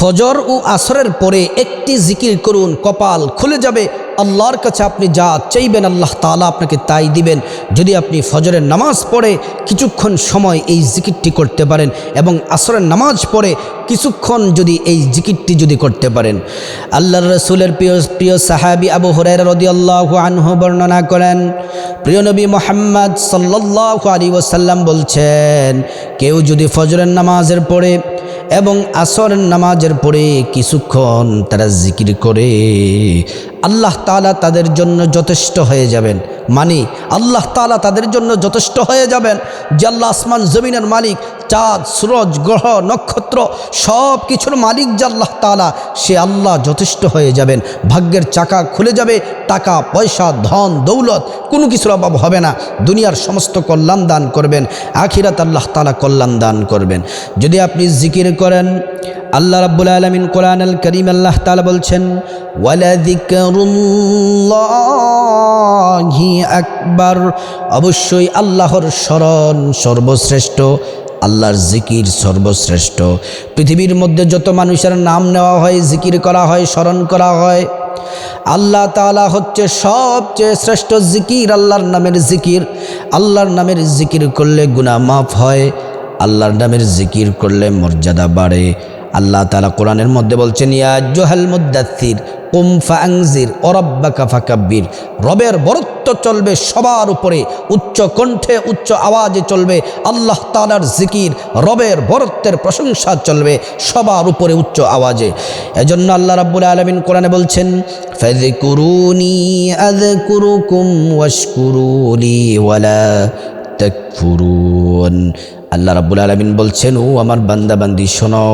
ফজর ও আসরের পরে একটি জিকির করুন, কপাল খুলে যাবে। আল্লাহর কাছে আপনি যা চাইবেন, আল্লাহ তালা আপনাকে তাই দিবেন। যদি আপনি ফজরের নামাজ পড়ে কিছুক্ষণ সময় এই জিকিরটি করতে পারেন এবং আসরের নামাজ পড়ে কিছুক্ষণ যদি এই জিকিরটি যদি করতে পারেন। আল্লাহ রসুলের প্রিয় প্রিয় সাহাবি আবু হরাইরা রদিয়াল্লাহু আনহু বর্ণনা করেন, প্রিয় নবী মোহাম্মদ সাল্লাল্লাহু আলী ওসাল্লাম বলছেন, কেউ যদি ফজরের নামাজের পড়ে এবং আসরের নামাজের পরে কিছুক্ষণ তারা জিকির করে, আল্লাহ তালা তাদের জন্য যথেষ্ট হয়ে যাবেন। মানে। আল্লাহ তালা তাদের জন্য যথেষ্ট হয়ে যাবেন যে আল্লাহ আসমান জমিনের মালিক, চাঁদ, সুরজ, গ্রহ, নক্ষত্র সব কিছুর মালিক যে আল্লাহ তালা সে আল্লাহ যথেষ্ট হয়ে যাবেন। ভাগ্যের চাকা খুলে যাবে, টাকা, পয়সা, ধন, দৌলত, কোনো কিছুর অভাব হবে না। দুনিয়ার সমস্ত কল্যাণ দান করবেন, আখিরাত আল্লাহ তালা কল্যাণ দান করবেন। যদি আপনি জিকির করেন, আল্লাহ রাব্বুল আলমিন কোরআন আল করিম আল্লাহ তালা বলছেন ওয়ালাদিকরুল্লাহি আকবার। অবশ্যই আল্লাহর স্মরণ সর্বশ্রেষ্ঠ, আল্লাহর জিকির সর্বশ্রেষ্ঠ। পৃথিবীর মধ্যে যত মানুষের নাম নেওয়া হয়, জিকির করা হয়, স্মরণ করা হয়, আল্লাহ তালা হচ্ছে সবচেয়ে শ্রেষ্ঠ জিকির, আল্লাহর নামের জিকির। আল্লাহর নামের জিকির করলে গুনাহ মাফ হয়, আল্লাহর নামের জিকির করলে মর্যাদা বাড়ে। আল্লাহ তালা কোরআনের মধ্যে বলছেন, ইয়া জোহাল মুদাত্তির কুম ফাংজির অরব্বাকা ফাকাব্বির। রবের বরত্ব চলবে সবার উপরে, উচ্চ কণ্ঠে উচ্চ আওয়াজে চলবে আল্লাহ তালার জিকির, রবের বরত্বের প্রশংসা চলবে সবার উপরে উচ্চ আওয়াজে। এজন্য আল্লাহ রাব্বুল আলমিন কোরআনে বলছেন আল্লাহ রাব্বুল আলমিন বলছেন, ও আমার বান্দা বান্দি শোনো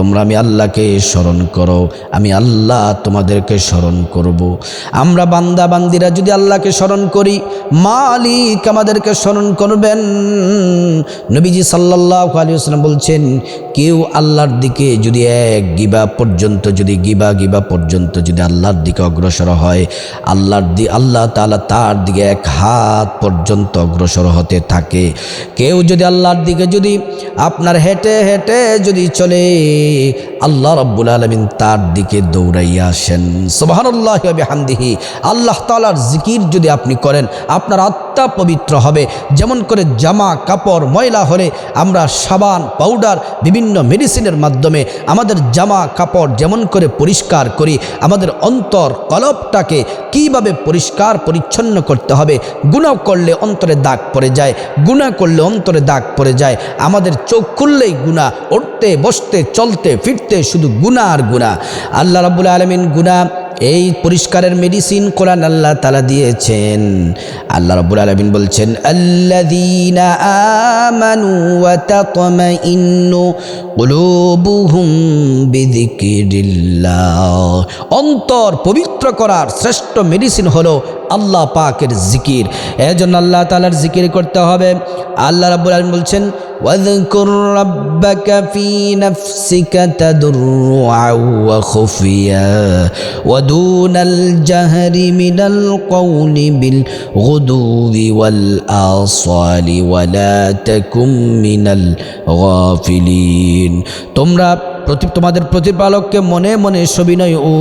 তোমরা আমি আল্লাহকে স্মরণ করো, আমি আল্লাহ তোমাদেরকে স্মরণ করব। আমরা বান্দা বান্দিরা যদি আল্লাহকে স্মরণ করি, মালিক আমাদেরকে স্মরণ করবেন নবীজি সাল্লাহ আলী বলছেন, কেউ আল্লাহর দিকে যদি এক গিবা পর্যন্ত, যদি গিবা গিবা পর্যন্ত যদি আল্লাহর দিকে অগ্রসর হয়, আল্লাহর দি, আল্লাহ তালা তার দিকে এক হাত পর্যন্ত অগ্রসর হতে থাকে কেউ যদি আল্লাহর দিকে যদি আপনার হেঁটে হেঁটে যদি চলে আল্লাহ রব্বুল আলমিন তার দিকে দৌড়াইয়া আসেন। সোবাহান্লাহ হামদিহি আল্লাহ তালার জিকির যদি আপনি করেন, আপনার আত্মা পবিত্র হবে। যেমন করে জামা, কাপড়, ময়লা হলে আমরা সাবান, পাউডার, বিভিন্ন মেডিসিনের মাধ্যমে আমাদের জামা, কাপড় যেমন করে পরিষ্কার করি, আমাদের অন্তর কলপটাকে কীভাবে পরিষ্কার, পরিচ্ছন্ন করতে হবে গুণা করলে অন্তরে দাগ পড়ে যায় গুণা করলে অন্তরে দাগ পড়ে যায়, আমাদের চোখ খুললেই গুণা উঠতে, বসতে, চলতে ফিরতে শুধু গুণা আর গুণা আল্লাহ রাবুল আলমিন গুণা এই পরিষ্কারের মেডিসিন কোরআন আল্লাহ তালা দিয়েছেন। আল্লাহ রব্বুল আলমিন বলছেন অন্তর পবিত্র করার শ্রেষ্ঠ মেডিসিন হলো আল্লাহ পাকের জিকির এজন্য আল্লাহ তাআলার জিকির করতে হবে আল্লাহ রাব্বুল আলামিন বলছেন واذكر ربك في نفسك تضرعا وخفيا ودون الجهر من القول بالغدو والآصال ولا تكن من الغافلين তোমরা প্রতি তোমাদের প্রতিপালককে মনে মনে সবিনয় ও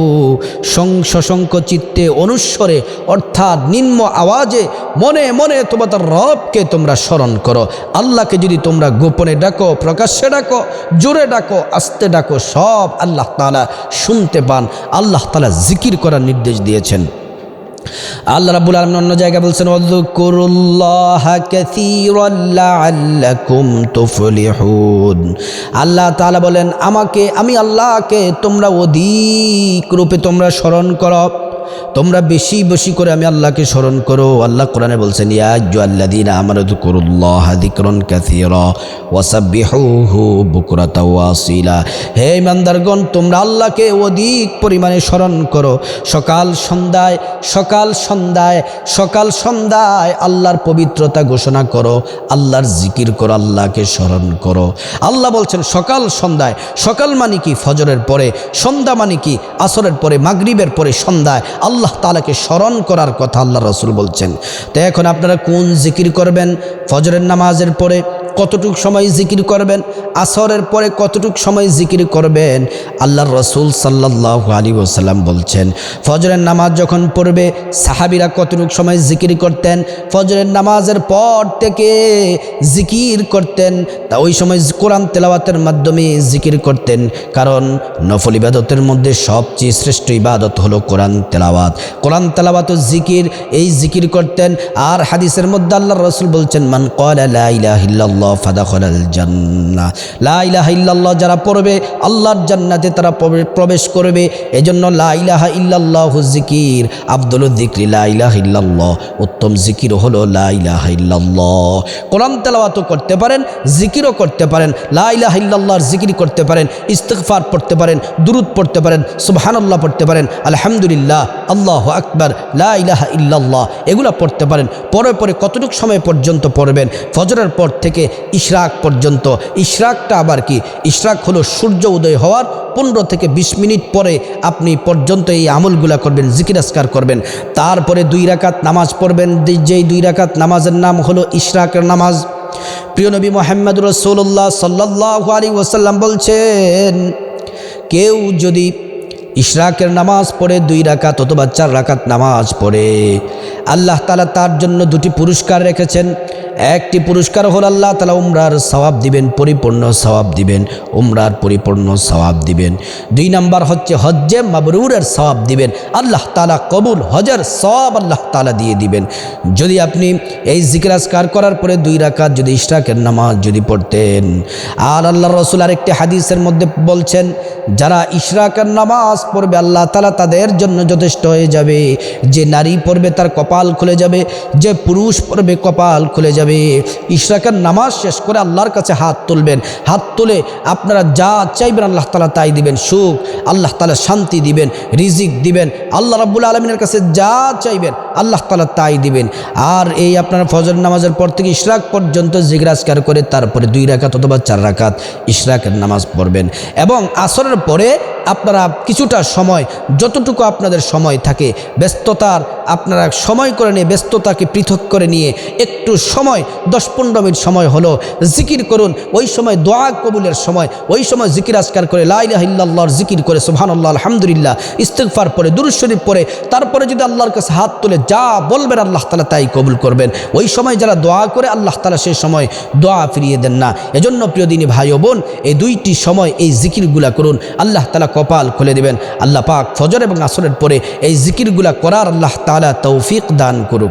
সশঙ্ক চিত্তে অনুস্বরে, অর্থাৎ নিম্ন আওয়াজে মনে মনে তোমাদের রবকে তোমরা স্মরণ করো। আল্লাহকে যদি তোমরা গোপনে ডাকো, প্রকাশ্যে ডাকো, জোরে ডাকো, আস্তে ডাকো, সব আল্লাহ তালা শুনতে পান। আল্লাহ তালা জিকির করার নির্দেশ দিয়েছেন। আল্লাহ রাবুল আলম অন্য জায়গায় বলছেন আল্লাহ তাআলা বলেন, আমাকে, আমি আল্লাহকে তোমরা অধিক রূপে তোমরা স্মরণ করো। তোমরা বেশি বেশি করে আমি আল্লাহকে স্মরণ করো। আল্লাহ কোরআনে বলছেন, ইয়া যকুরুল্লাহ যিকরান কাসীরা ওয়াসাব্বিহুহু বুকরাতা ওয়াসিলা। হে ইমানদারগণ তোমরা আল্লাহকে অধিক পরিমাণে স্মরণ করো। সকাল সন্ধ্যায় সকাল সন্ধ্যায় সকাল সন্ধ্যায় আল্লাহর পবিত্রতা ঘোষণা করো, আল্লাহর জিকির করো, আল্লাহকে স্মরণ করো। আল্লাহ বলছেন, সকাল সন্ধ্যায়, সকাল মানে কি? ফজরের পরে, সন্ধ্যা মানে কি? আসরের পরে, মাগরিবের পরে, সন্ধ্যায় আল্লাহ তালাকে স্মরণ করার কথা আল্লাহ রসুল বলছেন। তো এখন আপনারা কোন জিকির করবেন? ফজরের নামাজের পরে? কতটুক সময় জিকির করবেন? আসরের পরে কতটুক সময় জিকির করবেন? আল্লাহর রসুল সাল্লাহ আলী ওসাল্লাম বলছেন, ফজরের নামাজ যখন পড়বে, সাহাবিরা কতটুক সময় জিকির করতেন? ফজরের নামাজের পর থেকে জিকির করতেন। তা ওই সময় কোরআন তেলাওয়াতের মাধ্যমে জিকির করতেন। কারণ নফল ইবাদতের মধ্যে সবচেয়ে শ্রেষ্ঠ ইবাদত হলো কোরআন তেলাওয়াত। কোরআন তেলাওয়াত ও জিকির, এই জিকির করতেন। আর হাদিসের মধ্যে আল্লাহ রসুল বলছেন, মান কলা ইল্লাল্লাহ লা ইল্লাল্লাহ যারা পড়বে, আল্লাহর জান্নাতে তারা প্রবে- প্রবেশ করবে। এজন্য লা ইলাহা ইল্লাল্লাহু জিকির আব্দুল যিকরি লা ইল্লাল্লাহ। উত্তম জিকির হলো লা ইল্লাল্লাহ। কোরআন তেলাওয়াতও করতে পারেন জিকিরও করতে পারেন, লা ইলাহা ইল্লাল্লাহর জিকির করতে পারেন, ইস্তিগফার পড়তে পারেন, দুরুদ পড়তে পারেন, সুবহানাল্লাহ পড়তে পারেন, আলহামদুলিল্লাহ, আল্লাহ আকবার, লা ইলাহা ইল্লাল্লাহ, এগুলো পড়তে পারেন। পরে পরে কতটুকু সময় পর্যন্ত পড়বেন? ফজরের পর থেকে ইশরাক পর্যন্ত। ইশরাকটা আবার কি? ইশরাক হলো সূর্য উদয় হওয়ার পনেরো থেকে বিশ মিনিট পরে আপনি পর্যন্ত এই আমলগুলা করবেন, জিকির আসকার করবেন। তারপরে দুই রাকাত নামাজ পড়বেন যেই দুই রাকাত নামাজের নাম হলো ইশরাকের নামাজ। প্রিয় নবী মোহাম্মদ রসৌল্লাহ সাল্লাহ আলী ওসাল্লাম বলছেন, কেউ যদি ইশরাকের নামাজ পড়ে দুই রাকাত অথবা চার রাকাত নামাজ পড়ে, আল্লাহ তালা তার জন্য দুটি পুরস্কার রেখেছেন। একটি পুরস্কার হল আল্লাহ তালা, উমরার সওয়াব দিবেন, পরিপূর্ণ সওয়াব দিবেন, উমরার পরিপূর্ণ সওয়াব দিবেন। দুই নাম্বার হচ্ছে হজ্জে মাবরুরের সওয়াব দিবেন, আল্লাহ তালা কবুল হজের সব আল্লাহ তালা দিয়ে দিবেন। যদি আপনি এই জিকিরাজকার করার পরে দুই রাকাত, যদি ইশরাকের নামাজ যদি পড়তেন। আর আল্লাহ রসুল আরেকটি হাদিসের মধ্যে বলছেন, যারা ইশরাকের নামাজ পড়বে, আল্লাহ তালা তাদের জন্য যথেষ্ট হয়ে যাবে। যে নারী পড়বে, তার কপাল খুলে যাবে, যে পুরুষ পড়বে, কপাল খুলে যাবে। ইশরাকের নামাজ শেষ করে আল্লাহর কাছে হাত তুলবেন। হাত তুলে আপনারা যা চাইবেন আল্লাহ তালা তাই দিবেন। সুখ, আল্লাহ তালা শান্তি দিবেন, রিজিক দিবেন, আল্লাহ রাব্বুল আলমিনের কাছে যা চাইবেন আল্লাহ তালা তাই দিবেন। আর এই আপনারা ফজর নামাজের পর থেকে ইশরাক পর্যন্ত জিগরাজকার করে তারপরে দুই রাকাত অথবা চার রাকাত ইশরাকের নামাজ পড়বেন। এবং আসরের পরে আপনারা কিছুটা সময়, যতটুকু আপনাদের সময় থাকে, ব্যস্ততার আপনারা সময় করে নিয়ে, ব্যস্ততাকে পৃথক করে নিয়ে একটু সময় দশ পনেরো মিনিট সময় হলো, জিকির করুন। ওই সময় দোয়া কবুলের সময়, ওই সময় জিকির আজকার করে লাইলাহিল্লাহর জিকির করে, সুবহানাল্লাহ, আলহামদুলিল্লাহ, ইস্তেগফার পরে, দুরুদ শরীফ পরে, তারপরে যদি আল্লাহর কাছে হাত তুলে যা বলবেন, আল্লাহ তালা তাই কবুল করবেন। ওই সময় যারা দোয়া করে, আল্লাহ তালা সেই সময় দোয়া ফিরিয়ে দেন না। এজন্য প্রিয় দিনী ভাই বোন, এই দুইটি সময় এই জিকিরগুলা করুন। আল্লাহ তালা কপাল খুলে দিবেন। আল্লাহ পাক ফজর এবং আসরের পরে এই জিকিরগুলা করার আল্লাহ তালা তৌফিক দান করুক।